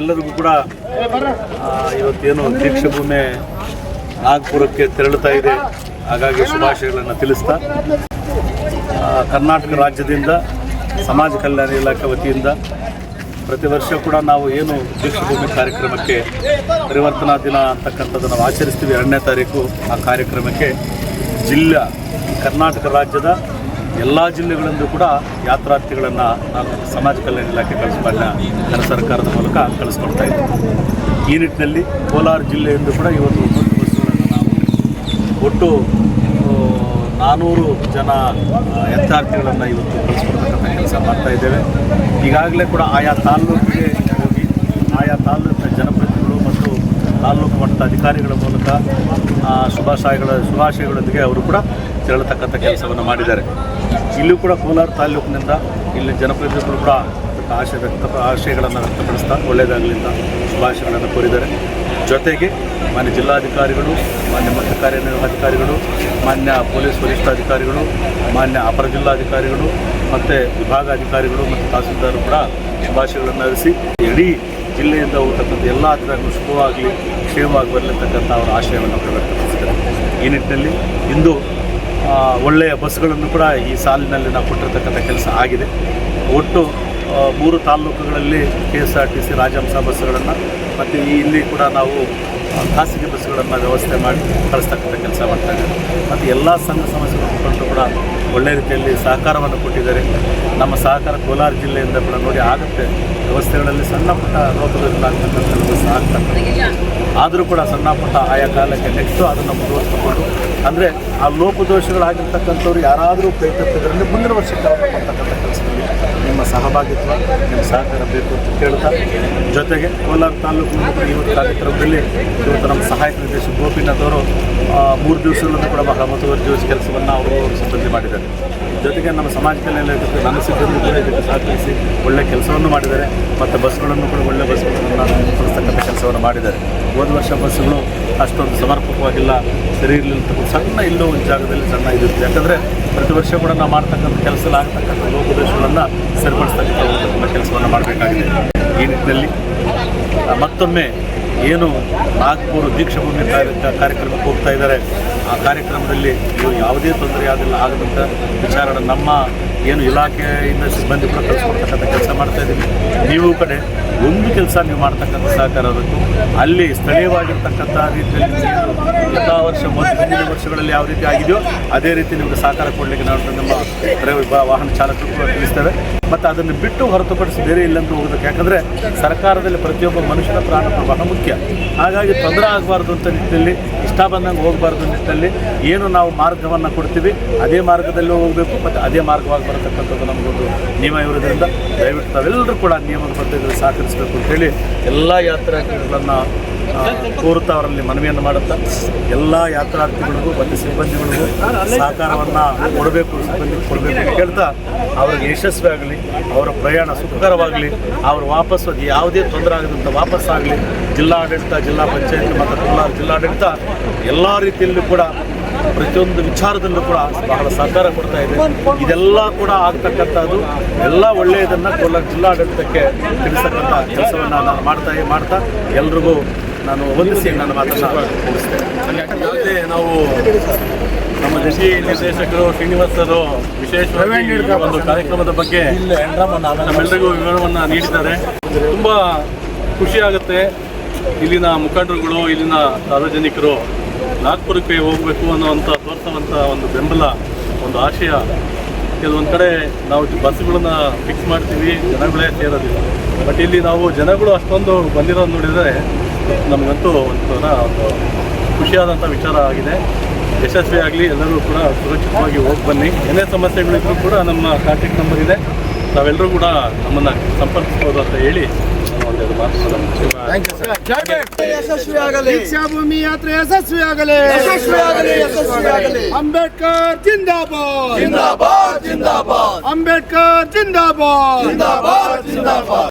ಎಲ್ಲರಿಗೂ ಕೂಡ ಇವತ್ತೇನು ದೀಕ್ಷಾಭೂಮಿ ನಾಗ್ಪುರಕ್ಕೆ ತೆರಳುತ್ತಾ ಇದೆ. ಹಾಗಾಗಿ ಶುಭಾಶಯಗಳನ್ನು ತಿಳಿಸ್ತಾ ಕರ್ನಾಟಕ ರಾಜ್ಯದಿಂದ, ಸಮಾಜ ಕಲ್ಯಾಣ ಇಲಾಖೆ ವತಿಯಿಂದ ಪ್ರತಿ ವರ್ಷ ಕೂಡ ನಾವು ಏನು ದೀಕ್ಷಾಭೂಮಿ ಕಾರ್ಯಕ್ರಮಕ್ಕೆ ಪರಿವರ್ತನಾ ದಿನ ಅಂತಕ್ಕಂಥದ್ದು ನಾವು ಆಚರಿಸ್ತೀವಿ ಎರಡನೇ ತಾರೀಕು ಆ ಕಾರ್ಯಕ್ರಮಕ್ಕೆ. ಜಿಲ್ಲಾ, ಕರ್ನಾಟಕ ರಾಜ್ಯದ ಎಲ್ಲ ಜಿಲ್ಲೆಗಳಿಂದ ಕೂಡ ಯಾತ್ರಾರ್ಥಿಗಳನ್ನು ನಾವು ಸಮಾಜ ಕಲ್ಯಾಣ ಇಲಾಖೆ ಕಳಿಸ್ಕೊಂಡ ಕೇಂದ್ರ ಸರ್ಕಾರದ ಮೂಲಕ ಕಳಿಸ್ಕೊಡ್ತಾ ಇದ್ದೀವಿ ಈ ನಿಟ್ಟಿನಲ್ಲಿ ಕೋಲಾರ ಜಿಲ್ಲೆಯಿಂದ ಕೂಡ ಇವತ್ತು ಒಂಬತ್ತು ಬಸ್ಸುಗಳನ್ನು ನಾವು ಒಟ್ಟು ನಾನ್ನೂರು ಜನ ಯಾತ್ರಾರ್ಥಿಗಳನ್ನು ಇವತ್ತು ಕಳಿಸ್ಕೊಡ್ತಕ್ಕಂಥ ಕೆಲಸ ಮಾಡ್ತಾ ಇದ್ದೇವೆ. ಈಗಾಗಲೇ ಕೂಡ ಆಯಾ ತಾಲ್ಲೂಕಿಗೆ ಹೋಗಿ, ಆಯಾ ತಾಲ್ಲೂಕಿನ ಜನಪ್ರತಿನಿಧಿಗಳು ಮತ್ತು ತಾಲ್ಲೂಕು ಮಟ್ಟದ ಅಧಿಕಾರಿಗಳ ಮೂಲಕ ಶುಭಾಶಯಗಳ, ಶುಭಾಶಯಗಳೊಂದಿಗೆ ಅವರು ಕೂಡ ತೆರಳತಕ್ಕಂಥ ಕೆಲಸವನ್ನು ಮಾಡಿದ್ದಾರೆ. ಇಲ್ಲೂ ಕೂಡ ಕೋಲಾರ ತಾಲ್ಲೂಕಿನಿಂದ ಇಲ್ಲಿ ಜನಪ್ರತಿನಿಧಿಗಳು ಕೂಡ ಆಶಯ ವ್ಯಕ್ತ, ಆಶಯಗಳನ್ನು ವ್ಯಕ್ತಪಡಿಸ್ತಾ ಒಳ್ಳೆಯದಾಗಲಿಂದ ಶುಭಾಶಯಗಳನ್ನು ಕೋರಿದ್ದಾರೆ. ಜೊತೆಗೆ ಮಾನ್ಯ ಜಿಲ್ಲಾಧಿಕಾರಿಗಳು, ಮಾನ್ಯ ಮುಖ್ಯ ಕಾರ್ಯನಿರ್ವಹಣಾಧಿಕಾರಿಗಳು, ಮಾನ್ಯ ಪೊಲೀಸ್ ವರಿಷ್ಠಾಧಿಕಾರಿಗಳು, ಮಾನ್ಯ ಅಪರ ಜಿಲ್ಲಾಧಿಕಾರಿಗಳು, ಮತ್ತು ವಿಭಾಗಾಧಿಕಾರಿಗಳು ಮತ್ತು ತಹಸೀಲ್ದಾರರು ಕೂಡ ಶುಭಾಶಯಗಳನ್ನು ಹರಿಸಿ ಇಡೀ ಜಿಲ್ಲೆಯಿಂದ ಹೋಗ್ತಕ್ಕಂಥ ಎಲ್ಲ ಅಧಿಕಾರಿಗಳು ಶುಭವಾಗಲಿ, ಕ್ಷೇಮವಾಗಿ ಬರಲಿರ್ತಕ್ಕಂಥ ಅವರ ಆಶಯವನ್ನು ವ್ಯಕ್ತಪಡಿಸಿದ್ದಾರೆ. ಈ ನಿಟ್ಟಿನಲ್ಲಿ ಇಂದು ಒಳ್ಳೆಯ ಬಸ್ಗಳನ್ನು ಕೂಡ ಈ ಸಾಲಿನಲ್ಲಿ ನಾವು ಕೊಟ್ಟಿರ್ತಕ್ಕಂಥ ಕೆಲಸ ಆಗಿದೆ. ಒಟ್ಟು ಮೂರು ತಾಲ್ಲೂಕುಗಳಲ್ಲಿ K S R T C Rajahamsa ಬಸ್ಸುಗಳನ್ನು ಮತ್ತು ಈ ಇಲ್ಲಿ ಕೂಡ ನಾವು ಖಾಸಗಿ ಬಸ್ಸುಗಳನ್ನು ವ್ಯವಸ್ಥೆ ಮಾಡಿ ಕಳಿಸ್ತಕ್ಕಂಥ ಕೆಲಸ ಮಾಡ್ತಾ ಇದ್ದಾರೆ ಮತ್ತು ಎಲ್ಲ ಸಂಘ ಸಂಸ್ಥೆಗಳ ಮುಖಂಡರು ಕೂಡ ಒಳ್ಳೆಯ ರೀತಿಯಲ್ಲಿ ಸಹಕಾರವನ್ನು ಕೊಟ್ಟಿದ್ದಾರೆ. ನಮ್ಮ ಸಹಕಾರ ಕೋಲಾರ ಜಿಲ್ಲೆಯಿಂದ ಕೂಡ ನೋಡಿ ಆಗುತ್ತೆ. ವ್ಯವಸ್ಥೆಗಳಲ್ಲಿ ಸಣ್ಣ ಪುಟ್ಟ ಲೋಕದಲ್ಲಿ ಆದರೂ ಕೂಡ ಸಣ್ಣ ಪುಟ್ಟ ಆಯಾ ಕಾಲಕ್ಕೆ ನೆಕ್ಸ್ಟು ಅದನ್ನು ಮುಂದುವರಿಸಿಕೊಂಡು ಅಂದರೆ ಆ ಲೋಪದೋಷಗಳಾಗಿರ್ತಕ್ಕಂಥವ್ರು ಯಾರಾದರೂ ಕೈ ಮುಂದಿನ ವರ್ಷಕ್ಕೆ ಅವ್ರನ್ನ ಕೊಡ್ತಕ್ಕಂಥ ಕೆಲಸದಲ್ಲಿ ನಿಮ್ಮ ಸಹಭಾಗಿತ್ವ ನಿಮ್ಮ ಸಹಕಾರ ಬೇಕು ಅಂತ ಕೇಳ್ತಾ ಜೊತೆಗೆ ಕೋಲಾರ ತಾಲೂಕು ಇವತ್ತು ಕಾರ್ಯಕ್ರಮದಲ್ಲಿ ಇವತ್ತು ನಮ್ಮ ಸಹಾಯಕ ನಿರ್ದೇಶಕ ಗೋಪಿನಾಥ್ ಅವರು ಮೂರು ದಿವಸಗಳನ್ನು ಕೂಡ ಬಹಳ ಮುತುವರ್ಜಿ ಕೆಲಸವನ್ನು ಅವರು ಸಿಬ್ಬಂದಿ ಮಾಡಿದ್ದಾರೆ. ಜೊತೆಗೆ ನಮ್ಮ ಸಮಾಜ ಕಲ್ಯಾಣ ನನ್ನ ಸಿಬ್ಬಂದಿ ಸಹಕರಿಸಿ ಒಳ್ಳೆಯ ಕೆಲಸವನ್ನು ಮಾಡಿದ್ದಾರೆ. ಮತ್ತು ಬಸ್ಗಳನ್ನು ಕೂಡ ಒಳ್ಳೆಯ ಬಸ್ಗಳನ್ನು ಕಳಿಸ್ತಕ್ಕಂಥ ಕೆಲಸವನ್ನು ಮಾಡಿದ್ದಾರೆ. ಹೋದ ವರ್ಷ ಬಸ್ಸುಗಳು ಅಷ್ಟೊಂದು ಸಮರ್ಪಕವಾಗಿಲ್ಲ. ಸರಿ ಇರಲಿಲ್ಲ ಸಣ್ಣ ಇಲ್ಲೋ ಒಂದು ಜಾಗದಲ್ಲಿ ಸಣ್ಣ ಇದಿರುತ್ತೆ ಯಾಕಂದರೆ ಪ್ರತಿ ವರ್ಷ ಕೂಡ ನಾವು ಮಾಡ್ತಕ್ಕಂಥ ಕೆಲಸದಲ್ಲಿ ಆಗ್ತಕ್ಕಂಥ ಲೋಪದೋಷಗಳನ್ನು ಸರಿಪಡಿಸ್ತಕ್ಕಂಥ ಕೆಲಸವನ್ನು ಮಾಡಬೇಕಾಗಿದೆ. ಈ ನಿಟ್ಟಿನಲ್ಲಿ ಮತ್ತೊಮ್ಮೆ ಏನು ನಾಗ್ಪುರ ದೀಕ್ಷಾಭೂಮಿ ಕಾರ್ಯ- ಕಾರ್ಯಕ್ರಮಕ್ಕೆ ಹೋಗ್ತಾ ಇದ್ದಾರೆ, ಆ ಕಾರ್ಯಕ್ರಮದಲ್ಲಿ ಯಾವುದೇ ತೊಂದರೆ ಆಗಿಲ್ಲ ಆಗದಂಥ ವಿಚಾರಣ ನಮ್ಮ ಏನು ಇಲಾಖೆಯಿಂದ ಸಿಬ್ಬಂದಿ ಕೂಡ ಕೆಲಸ ಮಾಡ್ತಾ ಇದ್ದೀವಿ. ನೀವು ಕಡೆ ಒಂದು ಕೆಲಸ ನೀವು ಮಾಡ್ತಕ್ಕಂಥ ಸಹಕಾರ ಇರಬೇಕು ಅಲ್ಲಿ ಸ್ಥಳೀಯವಾಗಿರ್ತಕ್ಕಂಥ ರೀತಿಯಲ್ಲಿ ಎಲ್ಲ ವರ್ಷ ಮೊದಲು ಹಿಂದಿನ ವರ್ಷಗಳಲ್ಲಿ ಯಾವ ರೀತಿ ಆಗಿದೆಯೋ ಅದೇ ರೀತಿ ನಿಮಗೆ ಸಹಕಾರ ಕೊಡಲಿಕ್ಕೆ ನಾವು ನಮ್ಮ ವಾಹನ ಚಾಲಕರು ಕೂಡ ತಿಳಿಸ್ತೇವೆ. ಮತ್ತು ಅದನ್ನು ಬಿಟ್ಟು ಹೊರತುಪಡಿಸಿ ಬೇರೆ ಇಲ್ಲಂತೂ ಹೋಗೋದಕ್ಕೆ. ಯಾಕಂದರೆ ಸರ್ಕಾರದಲ್ಲಿ ಪ್ರತಿಯೊಬ್ಬ ಮನುಷ್ಯನ ಪ್ರಾಣ ಬಹಳ ಮುಖ್ಯ. ಹಾಗಾಗಿ ತೊಂದರೆ ಆಗಬಾರ್ದು ಅಂತ ನಿಟ್ಟಿನಲ್ಲಿ, ಇಷ್ಟ ಬಂದಂಗೆ ಹೋಗಬಾರ್ದು ನಿಟ್ಟಿನಲ್ಲಿ ಏನು ನಾವು ಮಾರ್ಗವನ್ನು ಕೊಡ್ತೀವಿ, ಅದೇ ಮಾರ್ಗದಲ್ಲೂ ಹೋಗಬೇಕು, ಮತ್ತು ಅದೇ ಮಾರ್ಗವಾಗಿ ಬರತಕ್ಕಂಥದ್ದು ನಮಗೊಂದು ನಿಯಮ ಇರೋದ್ರಿಂದ ದಯವಿಟ್ಟು ತಾವೆಲ್ಲರೂ ಕೂಡ ನಿಯಮದ ಬದ್ಧತೆಯಲ್ಲಿ ಸಹಕರಿಸಬೇಕು ಅಂತೇಳಿ ಎಲ್ಲ ಯಾತ್ರಾರ್ಥಿಗಳನ್ನು ಕೋರುತ್ತಾ ಅವರಲ್ಲಿ ಮನವಿಯನ್ನು ಮಾಡುತ್ತಾ ಎಲ್ಲ ಯಾತ್ರಾರ್ಥಿಗಳಿಗೂ, ಮತ್ತು ಸಿಬ್ಬಂದಿಗಳಿಗೂ ಸಹಕಾರವನ್ನು ಕೊಡಬೇಕು, ಸಿಬ್ಬಂದಿಗೆ ಕೊಡಬೇಕು ಅಂತ ಹೇಳ್ತಾ ಅವ್ರಿಗೆ ಯಶಸ್ವಿ ಆಗಲಿ ಅವರ ಪ್ರಯಾಣ ಸುಖಕರವಾಗಲಿ, ಅವರು ವಾಪಸ್ ಅದು ಯಾವುದೇ ತೊಂದರೆ ಆಗದಂತ ವಾಪಸ್ಸಾಗಲಿ ಜಿಲ್ಲಾಡಳಿತ, ಜಿಲ್ಲಾ ಪಂಚಾಯತ್, ಮತ್ತು ಕೋಲಾರ ಜಿಲ್ಲಾಡಳಿತ ಎಲ್ಲ ರೀತಿಯಲ್ಲೂ ಕೂಡ ಪ್ರತಿಯೊಂದು ವಿಚಾರದಲ್ಲೂ ಕೂಡ ಬಹಳ ಸಹಕಾರ ಕೊಡ್ತಾ ಇದೆ. ಇದೆಲ್ಲ ಕೂಡ ಆಗ್ತಕ್ಕಂಥದ್ದು. ಎಲ್ಲ ಒಳ್ಳೆಯದನ್ನು ಕೋಲಾರ ಜಿಲ್ಲಾಡಳಿತಕ್ಕೆ ತಿಳಿಸ್ತಕ್ಕಂಥ ಕೆಲಸವನ್ನು ನಾನು ಮಾಡ್ತಾ ಮಾಡ್ತಾ ಎಲ್ರಿಗೂ ನಾನು ವಂದಿಸಿ ನನ್ನ ಮಾತನ್ನು ಮುಗಿಸ್ತೇನೆ. ನಾವು ನಮ್ಮ ಜಂಟಿ ನಿರ್ದೇಶಕರು, ಶ್ರೀನಿವಾಸರು ವಿಶೇಷ ಒಂದು ಕಾರ್ಯಕ್ರಮದ ಬಗ್ಗೆ ನಮ್ಮೆಲ್ಲರಿಗೂ ವಿವರವನ್ನು ನೀಡಿದ್ದಾರೆ. ತುಂಬ ಖುಷಿಯಾಗುತ್ತೆ ಇಲ್ಲಿನ ಮುಖಂಡರುಗಳು, ಇಲ್ಲಿನ ಸಾರ್ವಜನಿಕರು ನಾಗ್ಪುರಕ್ಕೆ ಹೋಗಬೇಕು ಅನ್ನೋವಂಥ ತೋರಿಸುವಂಥ ಒಂದು ಬೆಂಬಲ, ಒಂದು ಆಶಯ ಕೆಲವೊಂದು ಕಡೆ ನಾವು ಬಸ್ಗಳನ್ನ ಫಿಕ್ಸ್ ಮಾಡ್ತೀವಿ, ಜನಗಳೇ ಸೇರೋದಿಲ್ಲ. ಬಟ್ ಇಲ್ಲಿ ನಾವು ಜನಗಳು ಅಷ್ಟೊಂದು ಬಂದಿರೋದು ನೋಡಿದರೆ ನಮಗಂತೂ ಒಂಥರ ಒಂದು ಖುಷಿಯಾದಂಥ ವಿಚಾರ ಆಗಿದೆ. ಯಶಸ್ವಿ ಆಗಲಿ, ಎಲ್ಲರೂ ಕೂಡ ಸುರಕ್ಷಿತವಾಗಿ ಹೋಗಿ ಬನ್ನಿ. ಏನೇ ಸಮಸ್ಯೆಗಳಿದ್ರೂ ಕೂಡ ನಮ್ಮ ಕಾಂಟ್ಯಾಕ್ಟ್ ನಂಬರ್ ಇದೆ. ನಾವೆಲ್ಲರೂ ಕೂಡ ನಮ್ಮನ್ನು ಸಂಪರ್ಕಿಸ್ಬೋದು ಅಂತ ಹೇಳಿ ಯಶಸ್ವಿಯಾಗಲಿ ದೀಕ್ಷಾಭೂಮಿ ಯಾತ್ರೆ ಯಶಸ್ವಿಯಾಗಲಿ ಯಶಸ್ವಿಯಾಗಲಿ ಯಶಸ್ವಿಯಾಗಲಿ ಅಂಬೇಡ್ಕರ್ ಜಿಂದಾಬಾದ್ ಜಿಂದಾಬಾದ್ ಜಿಂದಾಬಾದ್ ಅಂಬೇಡ್ಕರ್ ಜಿಂದಾಬಾದ್ ಜಿಂದಾಬಾದ್ ಜಿಂದಾಬಾದ್